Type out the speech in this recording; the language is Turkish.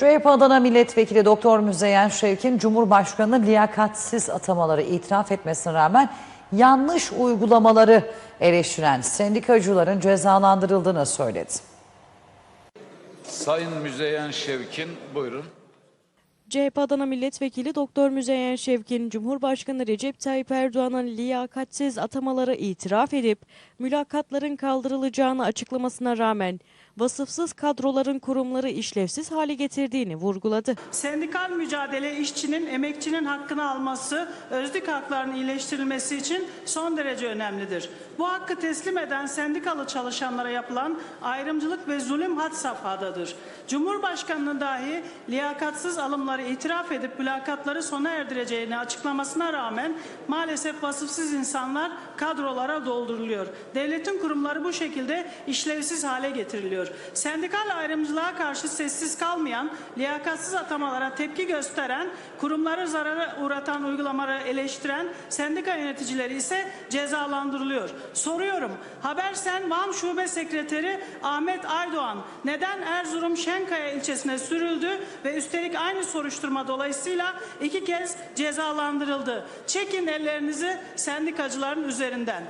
CHP Adana Milletvekili Doktor Müzeyyen Şevkin, Cumhurbaşkanı liyakatsiz atamaları itiraf etmesine rağmen yanlış uygulamaları eleştiren sendikacıların cezalandırıldığını söyledi. Sayın Müzeyyen Şevkin buyurun. CHP Adana Milletvekili Doktor Müzeyyen Şevkin, Cumhurbaşkanı Recep Tayyip Erdoğan'ın liyakatsiz atamaları itiraf edip mülakatların kaldırılacağını açıklamasına rağmen vasıfsız kadroların kurumları işlevsiz hale getirdiğini vurguladı. Sendikal mücadele işçinin, emekçinin hakkını alması, özlük haklarının iyileştirilmesi için son derece önemlidir. Bu hakkı teslim eden sendikalı çalışanlara yapılan ayrımcılık ve zulüm had safhadadır. Cumhurbaşkanının dahi liyakatsız alımları itiraf edip mülakatları sona erdireceğini açıklamasına rağmen maalesef vasıfsız insanlar kadrolara dolduruluyor. Devletin kurumları bu şekilde işlevsiz hale getiriliyor. Sendikal ayrımcılığa karşı sessiz kalmayan, liyakatsız atamalara tepki gösteren, kurumları zarara uğratan uygulamaları eleştiren sendika yöneticileri ise cezalandırılıyor. Soruyorum, Habersen Van Şube Sekreteri Ahmet Aydoğan neden Erzurum Şenkaya ilçesine sürüldü ve üstelik aynı soruşturma dolayısıyla iki kez cezalandırıldı? Çekin ellerinizi sendikacıların üzerinden.